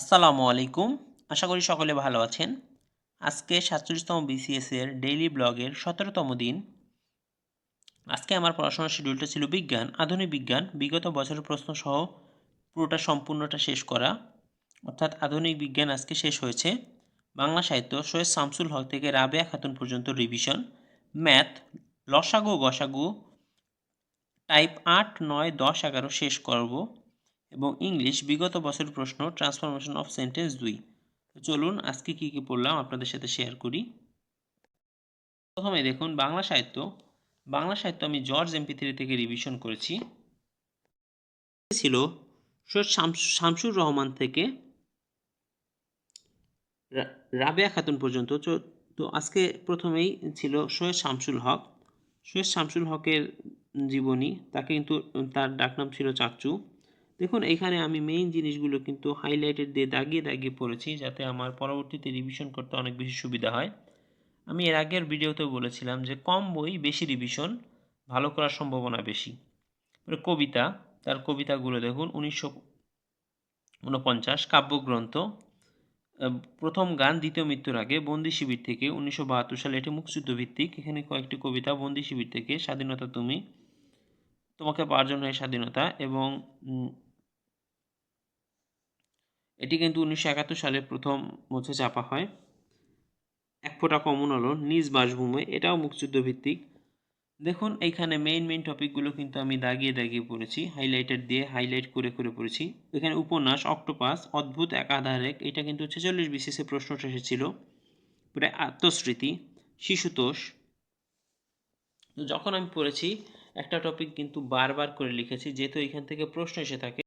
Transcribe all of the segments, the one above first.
আসসালামু আলাইকুম। আশা করি সকলে ভালো আছেন। আজকে সাতচল্লিশতম বিসিএস এর ডেইলি ব্লগের সতেরোতম দিন। আজকে আমার পড়াশোনার শিডিউলটা ছিল বিজ্ঞান, আধুনিক বিজ্ঞান, বিগত বছরের প্রশ্ন সহ পুরোটা সম্পূর্ণটা শেষ করা। অর্থাৎ আধুনিক বিজ্ঞান আজকে শেষ হয়েছে। বাংলা সাহিত্য সৈয়দ শামসুল হক থেকে রাবেয়া খাতুন পর্যন্ত রিভিশন ম্যাথ লসাগু গসাগু টাইপ আট, নয়, দশ, এগারো শেষ করব। এবং ইংলিশ বিগত বছরের প্রশ্ন ট্রান্সফরমেশন অফ সেন্টেন্স দুই। চলুন আজকে কি কি পড়লাম আপনাদের সাথে শেয়ার করি। প্রথমে দেখুন, বাংলা সাহিত্য। বাংলা সাহিত্য আমি জর্জ এমপি থ্রি থেকে রিভিশন করেছি। ছিল সৈয়দ শামস- শামসুর রহমান থেকে রাবেয়া খাতুন পর্যন্ত। তো আজকে প্রথমেই ছিল সৈয়দ শামসুল হক। সৈয়দ শামসুল হকের জীবনী, তাকে কিন্তু তার ডাকনাম ছিল চাচ্চু। দেখুন, এখানে আমি মেইন জিনিসগুলো কিন্তু হাইলাইটেড দিয়ে দাগিয়ে দাগিয়ে পড়েছি যাতে আমার পরবর্তীতে রিভিশন করতে অনেক বেশি সুবিধা হয়। আমি এর আগের ভিডিওতে বলেছিলাম যে কম বই বেশি রিভিশন ভালো করার সম্ভাবনা বেশি। কবিতা, তার কবিতাগুলো দেখুন, উনিশশো উনপঞ্চাশ কাব্যগ্রন্থ প্রথম গান, দ্বিতীয় মৃত্যুর আগে, বন্দি শিবির থেকে উনিশশো বাহাত্তর সালে এটি মুক্তিযুদ্ধ ভিত্তিক এখানে কয়েকটি কবিতা, বন্দি শিবির থেকে, স্বাধীনতা তুমি, তোমাকে পাওয়ার জন্য স্বাধীনতা এবং এটি কিন্তু উনিশশো একাত্তর সালে প্রথম মুছে চাপা হয়। এক ফোঁটা কমন হলো নিজ বাসভূমে, এটাও মুক্তিযুদ্ধ ভিত্তিক দেখুন, এইখানে মেইন মেইন টপিকগুলো কিন্তু আমি দাগিয়ে দাগিয়ে পড়েছি হাইলাইটার দিয়ে হাইলাইট করে করে পড়েছি। এখানে উপন্যাস অক্টোপাস অদ্ভুত একাধারেক এটা কিন্তু ছেচল্লিশ বিসিসে প্রশ্নটা এসেছিল প্রায় আত্মস্মৃতি, শিশুতোষ। যখন আমি পড়েছি, একটা টপিক কিন্তু বারবার করে লিখেছি, যেহেতু এখান থেকে প্রশ্ন এসে থাকে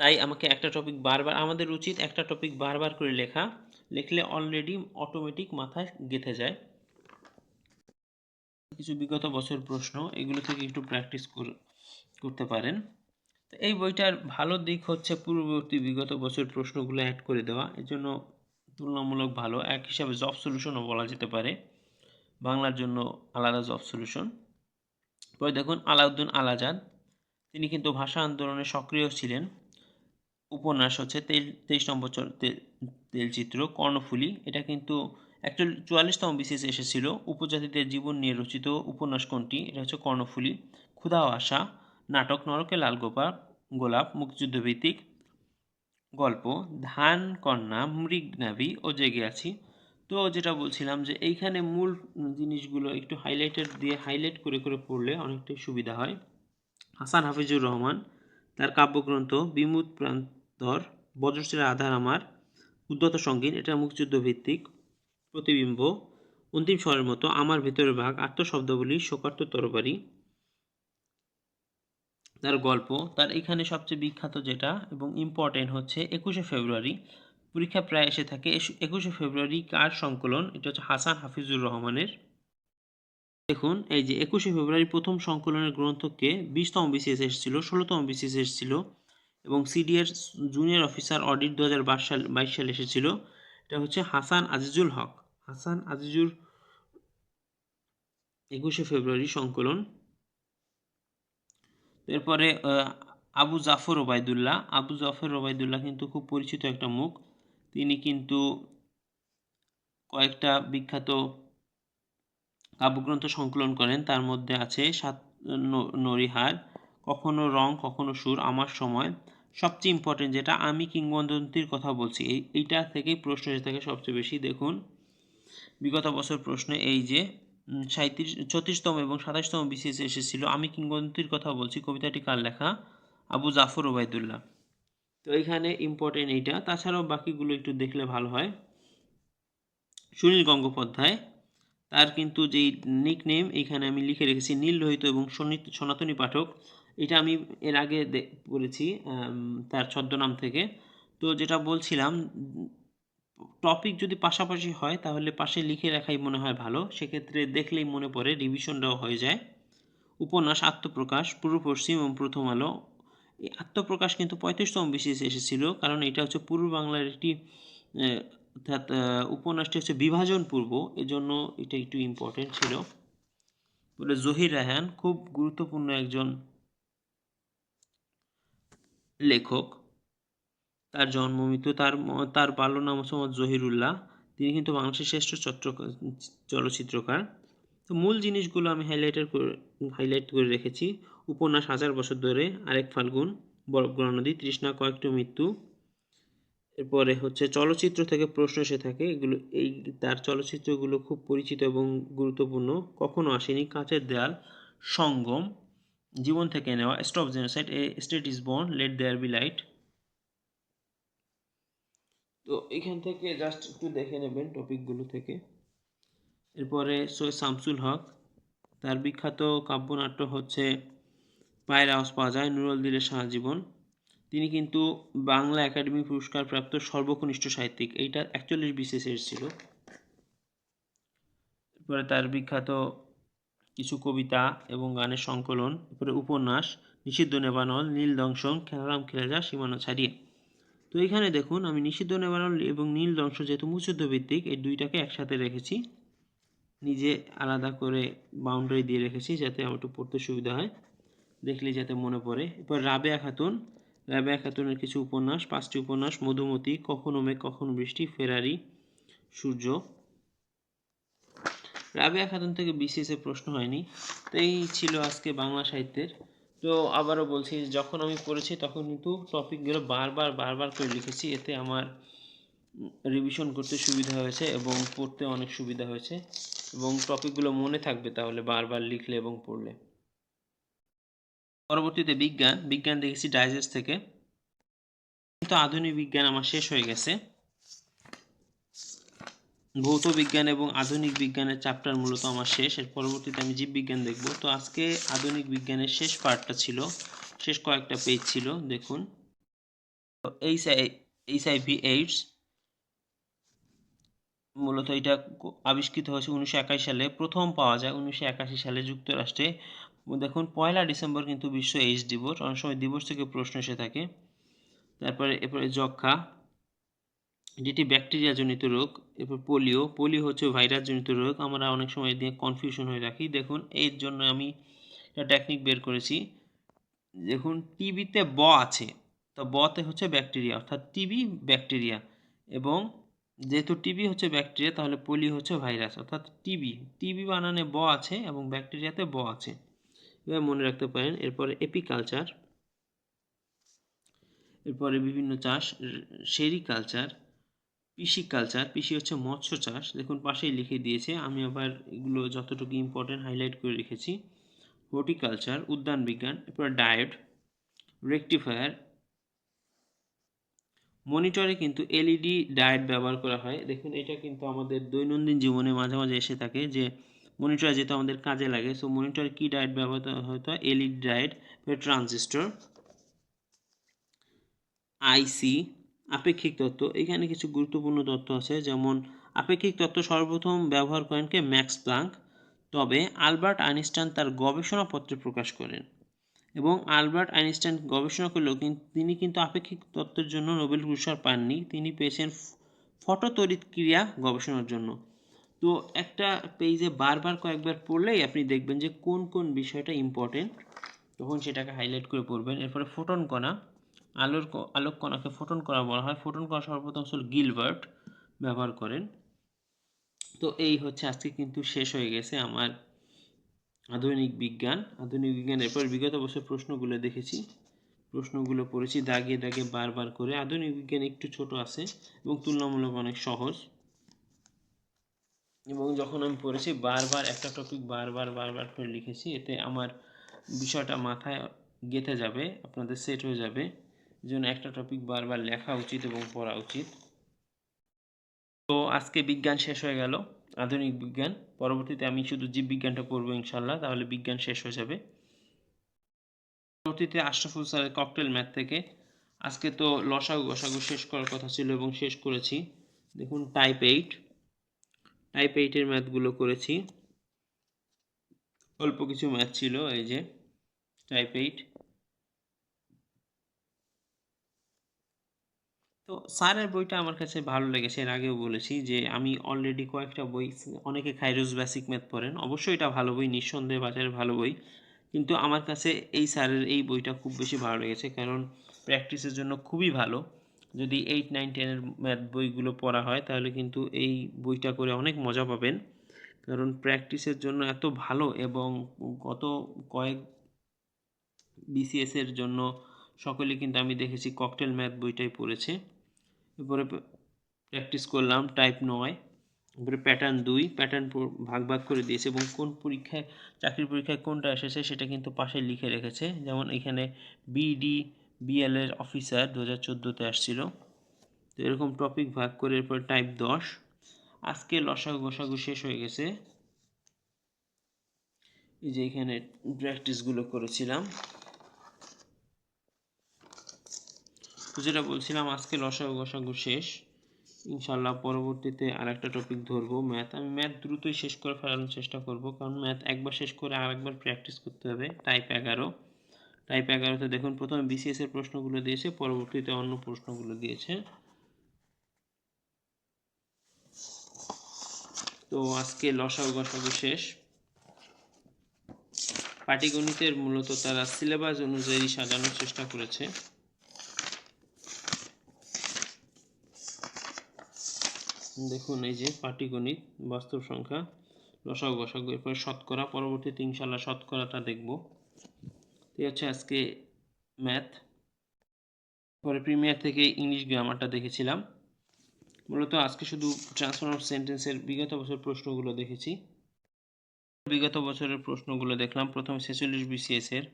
তাই আমাকে একটা টপিক বারবার, আমাদের উচিত একটা টপিক বারবার করে লেখা, লিখলে অলরেডি অটোমেটিক মাথায় গেঁথে যায়। কিছু বিগত বছর প্রশ্ন, এগুলো থেকে একটু প্র্যাকটিস করতে পারেন। এই বইটার ভালো দিক হচ্ছে পূর্ববর্তী বিগত বছর প্রশ্নগুলো অ্যাড করে দেওয়া, এর জন্য তুলনামূলক ভালো। এক হিসাবে জব সলিউশনও বলা যেতে পারে। বাংলার জন্য আলাদা জব সলিউশন পরে দেখুন, আলাউদ্দিন আলাজাদ, তিনি কিন্তু ভাষা আন্দোলনে সক্রিয় ছিলেন। উপন্যাস হচ্ছে তেল তেইশ নম্বর তেলচিত্র, কর্ণফুলী। এটা কিন্তু অ্যাকচুয়ালি চুয়াল্লিশতম বিশেষ এসেছিল। উপজাতিদের জীবন নিয়ে রচিত উপন্যাস কোনটি? এটা হচ্ছে কর্ণফুলী। ক্ষুধা আশা, নাটক, নরকে লাল গোপাল, গোলাপ মুক্তিযুদ্ধ ভিত্তিক গল্প, ধান, কন্যা মৃগনাভি ও জেগে আছি। তো যেটা বলছিলাম যে এইখানে মূল জিনিসগুলো একটু হাইলাইটেড দিয়ে হাইলাইট করে করে পড়লে অনেকটাই সুবিধা হয়। হাসান হাফিজুর রহমান তার কাব্যগ্রন্থ বিমুদ প্রান্তর বজ্রশ্রীর আধার আমার উদ্যত সংগীত এটা মুক্তিযুদ্ধ ভিত্তিক প্রতিবিম্ব, অন্তিম স্বরের মতো আমার ভেতরের ভাগ, আত্মশব্দাবলী, শোকার্ত তরবারি, তার গল্প, তার এখানে সবচেয়ে বিখ্যাত যেটা এবং ইম্পর্টেন্ট হচ্ছে একুশে ফেব্রুয়ারি, পরীক্ষা প্রায় এসে থাকে একুশে ফেব্রুয়ারি কার সংকলন? এটা হচ্ছে হাসান হাফিজুর রহমানের। দেখুন, এই যে একুশে ফেব্রুয়ারি প্রথম সংকলনের গ্রন্থকে বিশতম বিসিএস এসেছিল, ষোলোতম বিসিএস এসেছিল এবং সিডিএর জুনিয়র অফিসার অডিট দু হাজার বাইশ সাল, বাইশ সালে এসেছিল। এটা হচ্ছে হাসান আজিজুল হক। হাসান আজিজুর একুশে ফেব্রুয়ারি সংকলন। এরপরে আবু জাফর ওবায়দুল্লাহ। আবু জাফর ওবায়দুল্লাহ কিন্তু খুব পরিচিত একটা মুখ। তিনি কিন্তু কয়েকটা বিখ্যাত কাব্যগ্রন্থ সংকলন করেন, তার মধ্যে আছে সাত নরিহার, কখনো রং, কখনো সুর, আমার সময়। সবচেয়ে ইম্পর্টেন্ট যেটা, আমি কিংবদন্তির কথা বলছি, এই, এইটা থেকেই প্রশ্ন এসে থাকে সবচেয়ে বেশি। দেখুন, বিগত বছর প্রশ্ন এই যে সাঁত্রিশ ছত্রিশতম এবং সাতাশতম বিসিএস এসেছিল, আমি কিংবদন্তির কথা বলছি, কবিতাটি কার লেখা? আবু জাফর ওবায়দুল্লাহ। তো এখানে ইম্পর্টেন্ট এইটা। তাছাড়াও বাকিগুলো একটু দেখলে ভালো হয়। সুনীল গঙ্গোপাধ্যায় তার কিন্তু যেই নিক নেম এখানে আমি লিখে রেখেছি নীল লোহিত এবং সনি- সনাতনী পাঠক। এটা আমি এর আগে পড়েছি তার ছদ্মনাম থেকে। তো যেটা বলছিলাম টপিক যদি পাশাপাশি হয়, তাহলে পাশে লিখে রাখাই মনে হয় ভালো। সেক্ষেত্রে দেখলেই মনে পড়ে রিভিশনটাও হয়ে যায়। উপন্যাস আত্মপ্রকাশ পূর্ব পশ্চিম এবং প্রথম আলো। এই আত্মপ্রকাশ কিন্তু পঁয়ত্রিশতম বিশেষ এসেছিল, কারণ এটা হচ্ছে পূর্ব বাংলার একটি অর্থাৎ উপন্যাসটি হচ্ছে বিভাজন পূর্ব। এজন্য এটা একটু ইম্পর্টেন্ট ছিল। বলে জহির রায়হান খুব গুরুত্বপূর্ণ একজন লেখক। তার জন্ম মৃত্যু, তার তার বাল্য নাম হচ্ছে জহিরুল্লাহ। তিনি কিন্তু বাংলাদেশের শ্রেষ্ঠ চত্র চলচ্চিত্রকার। তো মূল জিনিসগুলো আমি হাইলাইটার করে হাইলাইট করে রেখেছি। উপন্যাস হাজার বছর ধরে আরেক ফাল্গুন বরফগড়া নদী, তৃষ্ণা কয়েকটি মৃত্যু। এরপরে হচ্ছে চলচ্চিত্র থেকে প্রশ্ন এসে থাকে, এগুলো, এই তার চলচ্চিত্রগুলো খুব পরিচিত এবং গুরুত্বপূর্ণ। কখনো আসেনি, কাঁচের দেয়াল, সঙ্গম, জীবন থেকে নেওয়া, stop genocide, a, state is born, let there be light. তো এখান থেকে জাস্ট একটু দেখে নেবেন টপিকগুলো থেকে। এরপরে সৈয়দ শামসুল হক, তার বিখ্যাত কাব্যনাট্য হচ্ছে পায়ের পাওয়া যায়, নুরুল দিনের সারা জীবন। তিনি কিন্তু বাংলা একাডেমি পুরস্কার প্রাপ্ত সর্বকনিষ্ঠ সাহিত্যিক। এইটা একচল্লিশ বিশেষ ছিল। এরপরে তার বিখ্যাত কিছু কবিতা এবং গানের সংকলন, এরপরে উপন্যাস, নিষিদ্ধ নেবানল, নীল দংশন, খেলারাম খেলে যা সীমানা ছাড়িয়ে। তো এখানে দেখুন, আমি নিষিদ্ধ নেবানল এবং নীল দংশ যেহেতু মুচুদ্ধ ভিত্তিক এই দুইটাকে একসাথে রেখেছি। নিজে আলাদা করে বাউন্ডারি দিয়ে রেখেছি যাতে আমার একটু পড়তে সুবিধা হয় দেখলে যাতে মনে পড়ে। এরপর রাবেয়া খাতুন রাবেয়া খাতুনের কিছু উপন্যাস, পাঁচটি উপন্যাস, মধুমতি, কখনো মেঘ, কখনো বৃষ্টি, ফেরারি, সূর্য। রাবেয়া খাতুন থেকে বিসিএসে প্রশ্ন হয়নি। তো এই ছিল আজকে বাংলা সাহিত্যের। তো আবারও বলছি, যখন আমি পড়েছি তখন কিন্তু টপিকগুলো বারবার বারবার করে লিখেছি। এতে আমার রিভিশন করতে সুবিধা হয়েছে এবং পড়তে অনেক সুবিধা হয়েছে। এবং টপিকগুলো মনে থাকবে তাহলে বারবার লিখলে এবং পড়লে। পরবর্তীতে বিজ্ঞান বিজ্ঞান দেখেছি ডাইজেস্ট থেকে। কিন্তু আধুনিক বিজ্ঞান আমার শেষ হয়ে গেছে। ভৌত বিজ্ঞান এবং আধুনিক বিজ্ঞানের চ্যাপ্টার মূলত আমার শেষ। এর পরবর্তীতে আমি জীববিজ্ঞান দেখব। তো আজকে আধুনিক বিজ্ঞানের শেষ পার্টটা ছিল। শেষ কয়েকটা পেজ ছিল, দেখুন। এইচ এইচআইভি এইডস মূলত এটা আবিষ্কৃত হয়েছে উনিশশো একাশি সালে। প্রথম পাওয়া যায় উনিশশো একাশি সালে যুক্তরাষ্ট্রে। দেখুন, পয়লা ডিসেম্বর কিন্তু বিশ্ব এইডস দিবস। অনেক সময় দিবস থেকে প্রশ্ন এসে থাকে। তারপরে, এরপরে যক্ষা যেটি ব্যাকটেরিয়া জনিত রোগ, এরপর পোলিও। পোলিও হচ্ছে ভাইরাস জনিত রোগ। আমরা অনেক সময় দিয়ে কনফিউশন হয়ে রাখি। দেখুন, এর জন্য আমি একটা টেকনিক বের করেছি। দেখুন টিবিতে ব আছে। তো বতে হচ্ছে ব্যাকটেরিয়া, অর্থাৎ টিবি ব্যাকটেরিয়া। এবং যেহেতু টিবি হচ্ছে ব্যাকটেরিয়া, তাহলে পোলিও হচ্ছে ভাইরাস, অর্থাৎ টিবি টিবি বানানে ব আছে এবং ব্যাকটেরিয়াতে ব আছে। এবার মনে রাখতে পারেন, এরপরে এপিকালচার, এরপরে বিভিন্ন চাষ, সেরিকালচার, পিসিকালচার, পিসি হচ্ছে মৎস্য চাষ। দেখুন, পাশেই লিখে দিয়েছে, আমি আবার এগুলো যতটুকু ইম্পর্টেন্ট হাইলাইট করে রেখেছি। হর্টিকালচার, উদ্যান বিজ্ঞান, এরপর ডায়েট রেকটিফায়ার, মনিটরে কিন্তু এলইডি ডায়েট ব্যবহার করা হয়। দেখুন, এটা কিন্তু আমাদের দৈনন্দিন জীবনে মাঝে মাঝে এসে থাকে যে মনিটর যেহেতু আমাদের কাজে লাগে সো মনিটরে কি ডায়েট ব্যবহার হয়তো এলইডি ডায়েট ট্রানজিস্টর আইসি আপেক্ষিক তত্ত্ব। এখানে কিছু গুরুত্বপূর্ণ তথ্য আছে, যেমন আপেক্ষিক তত্ত্ব সর্বপ্রথম ব্যবহার করেন কে? ম্যাক্স প্লাঙ্ক তবে আলবার্ট আইনস্টাইন তার গবেষণাপত্রে প্রকাশ করেন এবং আলবার্ট আইনস্টাইন গবেষণা করলেও তিনি কিন্তু আপেক্ষিক তত্ত্বের জন্য নোবেল পুরস্কার পাননি। তিনি পেয়েছেন ফটো তড়িৎ ক্রিয়া গবেষণার জন্য। তো একটা পেজে বারবার কয়েকবার পড়লেই আপনি দেখবেন যে কোন কোন বিষয়টা ইম্পর্টেন্ট তখন সেটাকে হাইলাইট করে পড়বেন। এরপরে ফোটন কণা, আলোর আলোক কণাকে ফোটন কণা বলা হয়। ফোটন কণা সর্বপ্রথম ছিল গিলবার্ট, ব্যবহার করেন। তো এই হচ্ছে আজকে কিন্তু শেষ হয়ে গেছে আমার আধুনিক বিজ্ঞান। আধুনিক বিজ্ঞান, এরপর বিগত বছর প্রশ্নগুলো দেখেছি। প্রশ্নগুলো পড়েছি দাগে দাগে বারবার করে। আধুনিক বিজ্ঞান একটু ছোট আছে এবং তুলনামূলক অনেক সহজ। এবং যখন আমি পড়েছি বারবার, একটা টপিক বারবার বারবার করে লিখেছি, এতে আমার বিষয়টা মাথায় গেঁথে যাবে, আপনাদের সেট হয়ে যাবে জন্য একটা টপিক বারবার লেখা উচিত এবং পড়া উচিত। তো আজকে বিজ্ঞান শেষ হয়ে গেল, আধুনিক বিজ্ঞান। পরবর্তীতে আমি শুধু জীববিজ্ঞানটা পড়ব ইনশাল্লাহ তাহলে বিজ্ঞান শেষ হয়ে যাবে। পরবর্তীতে আশরাফুল স্যারের ককটেল ম্যাথ থেকে, আজকে তো লসাগু গসাগু শেষ করার কথা ছিল এবং শেষ করেছি। দেখুন টাইপ এইট টাইপ এইটের ম্যাথগুলো করেছি। অল্প কিছু ম্যাথ ছিল, এই যে টাইপ এইট তো স্যারের বইটা আমার কাছে ভালো লেগেছে, এর আগেও বলেছি যে, আমি অলরেডি কয়েকটা বই, অনেকে খাইরুজ বেসিক ম্যাথ পড়েন, অবশ্যই এটা ভালো বই, নিঃসন্দেহে বাজারে ভালো বই। কিন্তু আমার কাছে এই স্যারের এই বইটা খুব বেশি ভালো লেগেছে, কারণ প্র্যাকটিসের জন্য খুবই ভালো। যদি এইট নাইন টেনের ম্যাথ বইগুলো পড়া হয়, তাহলে কিন্তু এই বইটা করে অনেক মজা পাবেন। কারণ প্র্যাকটিসের জন্য এত ভালো এবং গত কয়েক বিসিএসের জন্য সকলে কিন্তু আমি দেখেছি ককটেল ম্যাথ বইটাই পড়েছে। এরপরে প্র্যাকটিস করলাম টাইপ নয়, এরপরে প্যাটার্ন দুই প্যাটার্ন ভাগ ভাগ করে দিয়েছে এবং কোন পরীক্ষায়, চাকরির পরীক্ষায় কোনটা এসেছে সেটা কিন্তু পাশে লিখে রেখেছে। যেমন এখানে বিডি বিএল এর অফিসার দু হাজার চোদ্দোতে আসছিল। তো এরকম টপিক ভাগ করে এরপর টাইপ দশ। আজকে লসাগু গোসাগু শেষ হয়ে গেছে। এই যে এখানে প্র্যাকটিসগুলো করেছিলাম। তো যেটা বলছিলাম, আজকে লসাগু গোসাগু শেষ। ইনশাল্লাহ পরবর্তীতে আর একটা টপিক ধরবো। ম্যাথ আমি ম্যাথ দ্রুতই শেষ করে ফেলানোর চেষ্টা করব। কারণ ম্যাথ একবার শেষ করে আরেকবার প্র্যাকটিস করতে হবে। টাইপ এগারো। টাইপ এগারোতে দেখুন, প্রথমে বিসিএস এর প্রশ্নগুলো দিয়েছে, পরবর্তীতে অন্য প্রশ্নগুলো দিয়েছে। তো আজকে লসাগু গসাগু শেষ। পাটিগণিতের মূলত তারা সিলেবাস অনুযায়ী সাজানোর চেষ্টা করেছে। দেখুন, এই যে পাটিগণিত বাস্তব সংখ্যা, লসাগু গসাগু এরপরে শতকরা পরবর্তীতে ইনশাল্লাহ শতকরাটা দেখব। এই হচ্ছে আজকে ম্যাথ পরে প্রিমিয়ার থেকে ইংলিশ গ্রামারটা দেখেছিলাম। মূলত আজকে শুধু ট্রান্সফার অফ সেন্টেন্সের বিগত বছর প্রশ্নগুলো দেখেছি। বিগত বছরের প্রশ্নগুলো দেখলাম। প্রথম ছেচল্লিশ বিসিএস এর।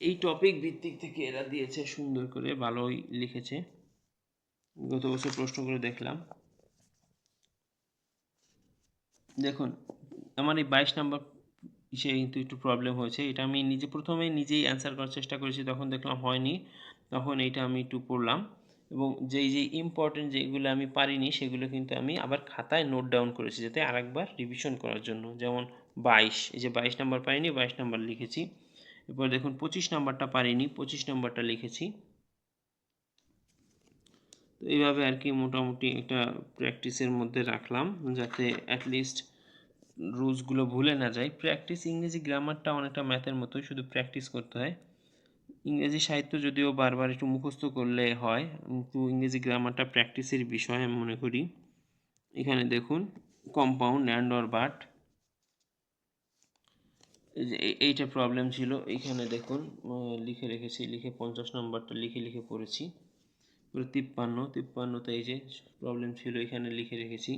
এই টপিক ভিত্তিক থেকে এরা দিয়েছে সুন্দর করে, ভালোই লিখেছে। গত বছর প্রশ্নগুলো দেখলাম। দেখুন, আমার এই বাইশ নাম্বার সে কিন্তু একটু প্রবলেম হয়েছে। এটা আমি নিজে প্রথমে নিজেই অ্যান্সার করার চেষ্টা করেছি, তখন দেখলাম হয়নি। তখন এইটা আমি একটু পড়লাম এবং যেই যে ইম্পর্টেন্ট যেগুলো আমি পারিনি, সেগুলো কিন্তু আমি আবার খাতায় নোট ডাউন করেছি যাতে আরেকবার রিভিশন করার জন্য। যেমন বাইশ, এই যে বাইশ নাম্বার পারিনি বাইশ নাম্বার লিখেছি। এরপর দেখুন, পঁচিশ নাম্বারটা পারিনি, পঁচিশ নাম্বারটা লিখেছি। তো এইভাবে আর কি মোটামুটি একটা প্র্যাকটিসের মধ্যে রাখলাম, যাতে অ্যাটলিস্ট রুলসগুলো ভুলে না যায় প্র্যাকটিস ইংরেজি গ্রামারটা অনেকটা ম্যাথের মতোই শুধু প্র্যাকটিস করতে হয়। ইংরেজি সাহিত্য যদিও বারবার একটু মুখস্থ করলে হয়, কিন্তু ইংরেজি গ্রামারটা প্র্যাকটিসের বিষয় আমি মনে করি। এখানে দেখুন কম্পাউন্ড অ্যান্ড অর বাট এইটা প্রবলেম ছিল। এখানে দেখুন লিখে রেখেছি, লিখে পঞ্চাশ নম্বরটা লিখে লিখে পড়েছি। তিপ্পান্ন, তিপ্পান্নতে এই যে প্রবলেম ছিল, এখানে লিখে রেখেছি।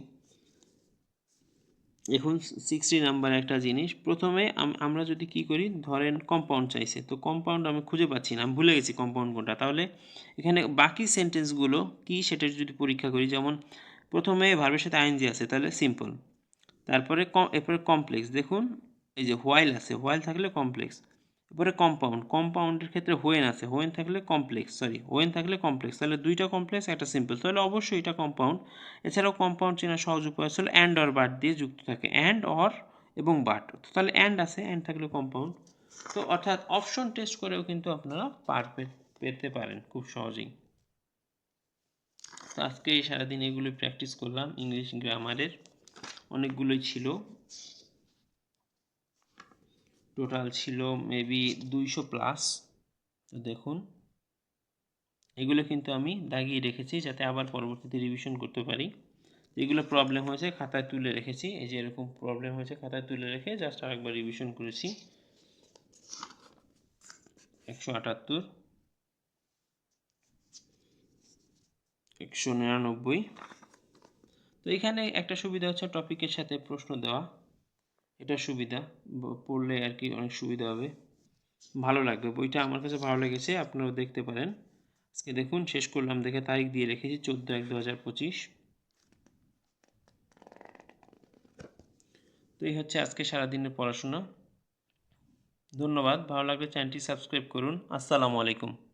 এখন সিক্সটি নাম্বার একটা জিনিস। প্রথমে আমরা যদি কি করি, ধরেন কম্পাউন্ড চাইছে, তো কম্পাউন্ড আমি খুঁজে পাচ্ছি না, আমি ভুলে গেছি কম্পাউন্ড কোনটা। তাহলে এখানে বাকি সেন্টেন্সগুলো কি সেটা যদি পরীক্ষা করি, যেমন প্রথমে ভার্বের সাথে আইনজি আছে, তাহলে সিম্পল তারপরে এরপরে কমপ্লেক্স দেখুন, এই যে হোয়াইল আছে হোয়াইল থাকলে কমপ্লেক্স এরপরে কম্পাউন্ড কম্পাউন্ডের ক্ষেত্রে হোয়েন আছে হোয়েন থাকলে কমপ্লেক্স সরি হোয়েন থাকলে কমপ্লেক্স তাহলে দুইটা কমপ্লেক্স একটা সিম্পল তাহলে অবশ্যই এটা কম্পাউন্ড এছাড়াও কম্পাউন্ড চেনার সহজ উপায় আসলে অ্যান্ড অর বাট দিয়ে যুক্ত থাকে অ্যান্ড অর এবং বাট তাহলে অ্যান্ড আছে অ্যান্ড থাকলে কম্পাউন্ড তো অর্থাৎ অপশন টেস্ট করেও কিন্তু আপনারা পারবে পেতে পারেন খুব সহজেই। তো আজকে সারাদিন এগুলোই প্র্যাকটিস করলাম ইংলিশ গ্রামারের অনেকগুলোই ছিল। টোটাল ছিল মেবি দুইশো প্লাস তো দেখুন, এগুলো কিন্তু আমি দাগিয়ে রেখেছি যাতে আবার পরবর্তীতে রিভিশন করতে পারি। এগুলো প্রবলেম হয়েছে, খাতায় তুলে রেখেছি। এই যে এরকম প্রবলেম হয়েছে, খাতায় তুলে রেখে জাস্ট আরেকবার রিভিশন করেছি। একশো আটাত্তর, একশো নিরানব্বই। তো এখানে একটা সুবিধা হচ্ছে টপিকের সাথে প্রশ্ন দেওয়া। এটা সুবিধা পড়লে আর কি অনেক সুবিধা হবে। ভালো লাগবে। বইটা আমার কাছে ভালো লেগেছে, আপনারাও দেখতে পারেন। আজকে দেখুন, শেষ করলাম, দেখে তারিখ দিয়ে রেখেছি, চোদ্দ এক দু হাজার পঁচিশ। তো এই হচ্ছে আজকে সারাদিনের পড়াশোনা। ধন্যবাদ। ভালো লাগলে চ্যানেলটি সাবস্ক্রাইব করুন। আসসালামু আলাইকুম।